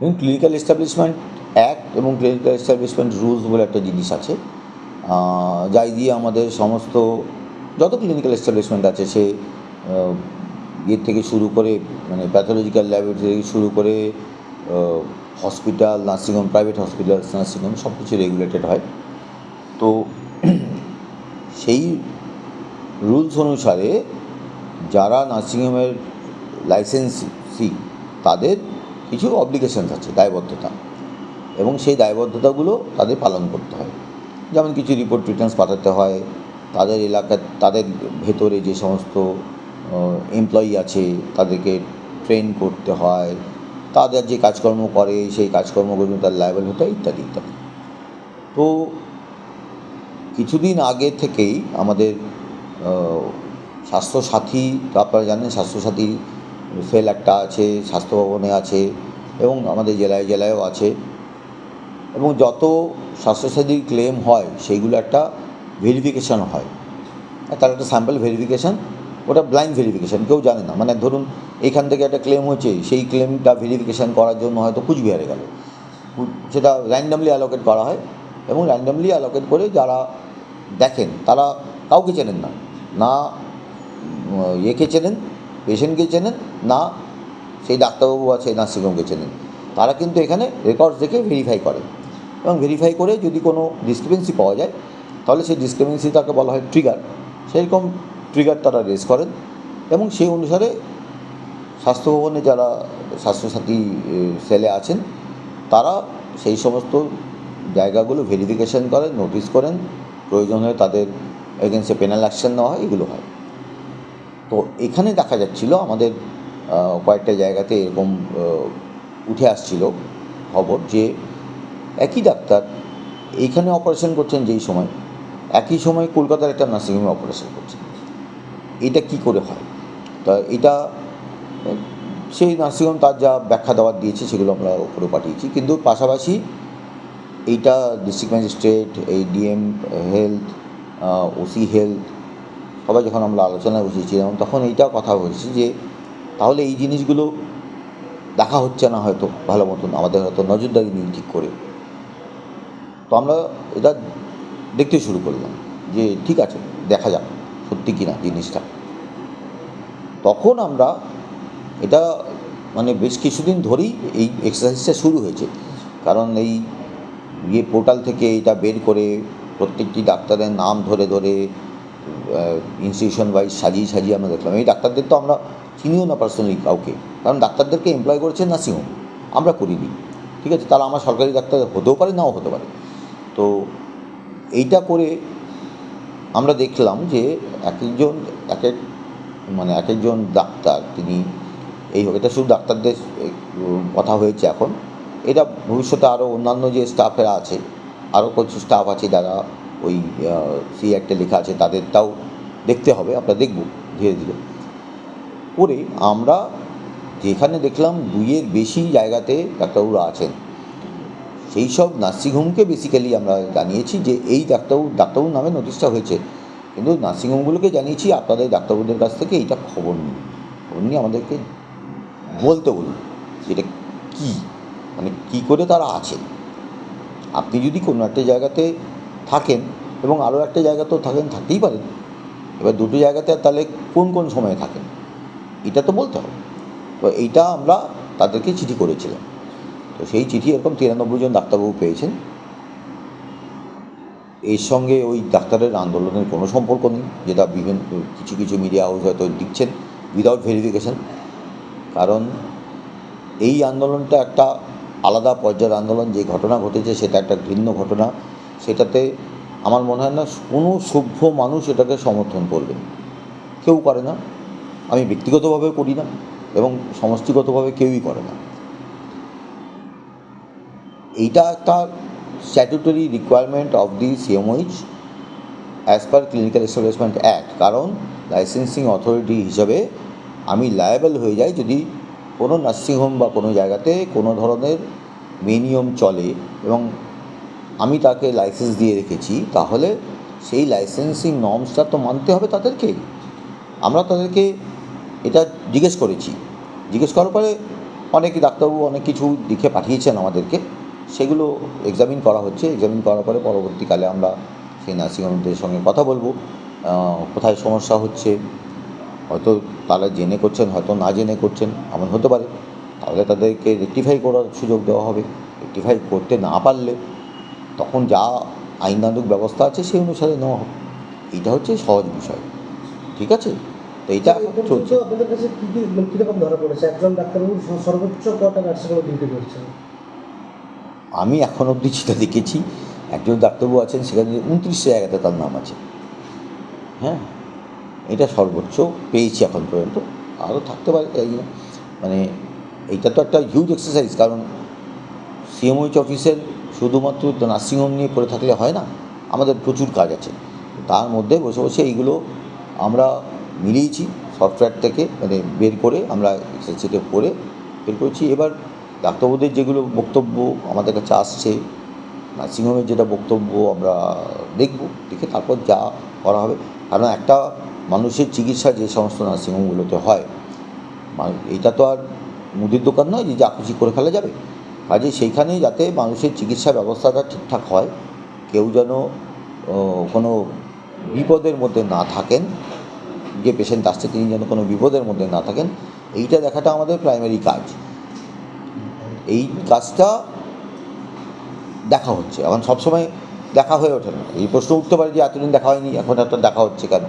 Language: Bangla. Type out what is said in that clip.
এবং ক্লিনিক্যাল এস্টাবলিশমেন্ট অ্যাক্ট এবং ক্লিনিক্যাল এস্টাবলিশমেন্ট রুলস বলে একটা জিনিস আছে। যাই দিয়ে আমাদের সমস্ত, যত ক্লিনিক্যাল এস্টাবলিশমেন্ট আছে, সে ইয়ের থেকে শুরু করে মানে প্যাথোলজিক্যাল ল্যাবরেটরি থেকে শুরু করে hospital nursing home private hospital nursing home সব কিছু রেগুলেটেড হয়। তো সেই রুলস অনুসারে যারা নার্সিংহোমের লাইসেন্সি তাদের কিছু অব্লিগেশনস আছে, দায়বদ্ধতা। এবং সেই দায়বদ্ধতাগুলো তাদের পালন করতে হয়। যেমন কিছু রিপোর্ট রিটার্নস পাঠাতে হয়, তাদের এলাকার তাদের ভেতরে যে সমস্ত এমপ্লয়ি আছে, তাদেরকে ট্রেন করতে হয়। তাদের যে কাজকর্ম করে, সেই কাজকর্মগুলো তার লাইবেল হতে ইত্যাদি ইত্যাদি। তো কিছুদিন আগে থেকেই আমাদের স্বাস্থ্যসাথী, তো আপনারা জানেন স্বাস্থ্যসাথী সেল একটা আছে, স্বাস্থ্য ভবনে আছে। এবং আমাদের জেলায়, জেলায়ও আছে। এবং যত স্বাস্থ্যসাথীর ক্লেম হয়, সেইগুলো একটা ভেরিফিকেশান হয়। তার একটা স্যাম্পল ভেরিফিকেশান ওটা ব্লাইন্ড ভেরিফিকেশান কেউ জানে না। মানে ধরুন, এখান থেকে একটা ক্লেম হচ্ছে, সেই ক্লেমটা ভেরিফিকেশান করার জন্য হয়তো কুচবিহারে গেল। সেটা র্যান্ডামলি অ্যালোকেট করা হয় এবং র্যান্ডামলি অ্যালোকেট করে যারা দেখেন, তারা কাউকে চেনেন না। না ইয়েকে চেনেন পেশেন্টকে চেনেন, না সেই ডাক্তারবাবু আছে নার্সিংহোমকে চেনেন। তারা কিন্তু এখানে রেকর্ডস দেখে ভেরিফাই করে। এবং ভেরিফাই করে যদি কোনো ডিসক্রিপেন্সি পাওয়া যায়, তাহলে সেই ডিসক্রিপেন্সি তাকে বলা হয় ট্রিগার সেরকম ট্রিগার তারা রেজ করেন এবং সেই অনুসারে স্বাস্থ্য ভবনে যারা স্বাস্থ্যসাথী সেলে আছেন, তারা সেই সমস্ত জায়গাগুলো ভেরিফিকেশন করেন নোটিশ করেন। প্রয়োজন হলে তাদের এগেনস্টে পেনাল অ্যাকশন নেওয়া হয়, এগুলো হয়। তো এখানে দেখা যাচ্ছিল আমাদের কয়েকটা জায়গাতে এরকম উঠে আসছিল খবর যে একই ডাক্তার এইখানে অপারেশন করছেন যেই সময়, একই সময় কলকাতার একটা নার্সিংহোমে অপারেশন করছেন। এটা কি করে হয়? তা এটা, সেই নার্সিংহোম তার যা ব্যাখ্যা দেওয়ার দিয়েছে সেগুলো আমরা উপরে পাঠিয়েছি। কিন্তু পাশাপাশি এইটা ডিস্ট্রিক্ট ম্যাজিস্ট্রেট এই ডিএম হেলথ ওসি হেলথ সবাই যখন আমরা আলোচনায় বসেছিলাম, তখন এইটাও কথা বলছি যে তাহলে এই জিনিসগুলো দেখা হচ্ছে না হয়তো ভালো মতন। আমাদের হয়তো নজরদারি নিয়ে ঠিক করে। তো আমরা এটা দেখতে শুরু করলাম যে ঠিক আছে, দেখা যাক সত্যি কি না জিনিসটা। তখন আমরা এটা মানে বেশ কিছুদিন ধরেই এই এক্সারসাইজটা শুরু হয়েছে। কারণ এই ইয়ে পোর্টাল থেকে এটা বের করে প্রত্যেকটি ডাক্তারের নাম ধরে ধরে ইনস্টিটিউশন ওয়াইজ সাজিয়ে সাজিয়ে আমরা দেখলাম। এই ডাক্তারদের তো আমরা চিনিও না পার্সোনালি কাউকে। কারণ ডাক্তারদেরকে এমপ্লয় করেছে নার্সিংহোম আমরা করিনি। ঠিক আছে? তারা আমার সরকারি ডাক্তার হতেও পারে, নাও হতে পারে। তো এইটা করে আমরা দেখলাম যে এক একজন এক এক মানে এক একজন ডাক্তার তিনি এই এটা শুধু ডাক্তারদের কথা হয়েছে এখন। এটা ভবিষ্যতে আরও অন্যান্য যে স্টাফেরা আছে আরও কিছু স্টাফ আছে যারা ওই সি একটা লেখা আছে, তাদেরটাও দেখতে হবে। আমরা দেখব ধীরে ধীরে। করে আমরা যেখানে দেখলাম দুইয়ের বেশি জায়গাতে ডাক্তারবাবুরা আছেন। সেই সব নার্সিংহোমকে বেসিক্যালি আমরা জানিয়েছি যে এই ডাক্তারবাবু, ডাক্তারবাবুর নামে নোটিশটা হয়েছে। কিন্তু নার্সিংহোমগুলোকে জানিয়েছি, আপনাদের ডাক্তারবাবুদের কাছ থেকে এইটা খবর নিন খবর নিয়ে আমাদেরকে বলতে বলুন এটা কী? মানে কী করে তারা আছেন? আপনি যদি কোনো একটা জায়গাতে থাকেন এবং আরও একটা জায়গাতেও থাকেন, থাকতেই পারেন। এবার দুটো জায়গাতে তাহলে কোন কোন সময়ে থাকেন? এটা তো বলতে হবে। তো এইটা আমরা তাদেরকে চিঠি করেছিলাম। তো সেই চিঠি এরকম তিরানব্বই জন ডাক্তারবাবু পেয়েছেন। এর সঙ্গে ওই ডাক্তারের আন্দোলনের কোনো সম্পর্ক নেই, যেটা বিভিন্ন, কিছু কিছু মিডিয়া হাউস হয়তো দিচ্ছেন উইদাউট ভেরিফিকেশন কারণ এই আন্দোলনটা একটা আলাদা পর্যায়ের আন্দোলন, যে ঘটনা ঘটেছে সেটা একটা ঘৃণ্য ঘটনা। সেটাতে আমার মনে হয় না কোনো সভ্য মানুষ এটাকে সমর্থন করবেন কেউ করে না। আমি ব্যক্তিগতভাবে করি না এবং সমষ্টিগতভাবে কেউই করে না। এইটা একটা statutory requirement of the CMOH as per clinical establishment act কারণ লাইসেন্সিং অথরিটি হিসাবে আমি লায়াবেল হয়ে যাই যদি কোনো নার্সিংহোম বা কোনো জায়গাতে কোনো ধরনের মেনিয়ম চলে এবং আমি তাকে লাইসেন্স দিয়ে রেখেছি, তাহলে সেই লাইসেন্সিং নর্মসটা তো মানতে হবে তাদেরকে আমরা তাদেরকে এটা জিজ্ঞেস করেছি। জিজ্ঞেস করার পরে অনেকে ডাক্তারবাবু অনেক কিছু লিখে পাঠিয়েছেন আমাদেরকে। সেগুলো এক্সামিন করা হচ্ছে। এক্সামিন করার পরে পরবর্তীকালে আমরা সেই নার্সিংহোমদের সঙ্গে কথা বলব। কোথায় সমস্যা হচ্ছে? হয়তো তারা জেনে করছেন, হয়তো না জেনে করছেন, এমন হতে পারে। তাহলে তাদেরকে রেক্টিফাই করার সুযোগ দেওয়া হবে। রেক্টিফাই করতে না পারলে তখন যা আইনানুক ব্যবস্থা আছে সেই অনুসারে নেওয়া হবে। এটা হচ্ছে সহজ বিষয়। ঠিক আছে? তো এইটা চলছে। আপনাদের কাছে কি কি ধরা পড়েছে একজন ডাক্তারবাবু সর্বোচ্চ কটা নার্সিংহোমে ডিউটি করছেন আমি এখন অবধি যেটা দেখেছি, একজন ডাক্তারবাবু আছেন, সেখানে উনত্রিশ জায়গাতে তার নাম আছে। হ্যাঁ? এটা সর্বোচ্চ পেয়েছি এখন পর্যন্ত। আরও থাকতে পারে এই মানে এইটা তো একটা হিউজ এক্সারসাইজ কারণ সিএমওইচ অফিসের শুধুমাত্র নার্সিংহোম নিয়ে পড়ে থাকলে হয় না, আমাদের প্রচুর কাজ আছে। তার মধ্যে বসে বসে এইগুলো আমরা মিলিয়েছি সফটওয়্যার থেকে মানে বের করে আমরা শিটে করে বের করেছি। এবার ডাক্তারবাবুদের যেগুলো বক্তব্য আমাদের কাছে আসছে নার্সিংহোমের যেটা বক্তব্য আমরা দেখব, দেখে তারপর যা করা হবে। কারণ একটা মানুষের চিকিৎসা যে সমস্ত নার্সিংহোমগুলোতে হয় এটা তো আর মুদির দোকান নয় যে যা খুশি করে ফেলা যাবে। কাজে সেইখানে যাতে মানুষের চিকিৎসা ব্যবস্থাটা ঠিকঠাক হয়, কেউ যেন কোনো বিপদের মধ্যে না থাকেন যে পেশেন্ট আসছে তিনি যেন কোনো বিপদের মধ্যে না থাকেন, এইটা দেখাটা আমাদের প্রাইমারি কাজ। এই কাজটা দেখা হচ্ছে। এখন সবসময় দেখা হয়ে ওঠে না। এই প্রশ্ন উঠতে পারে যে, এতদিন দেখা হয়নি, এখন একটা দেখা হচ্ছে কেন?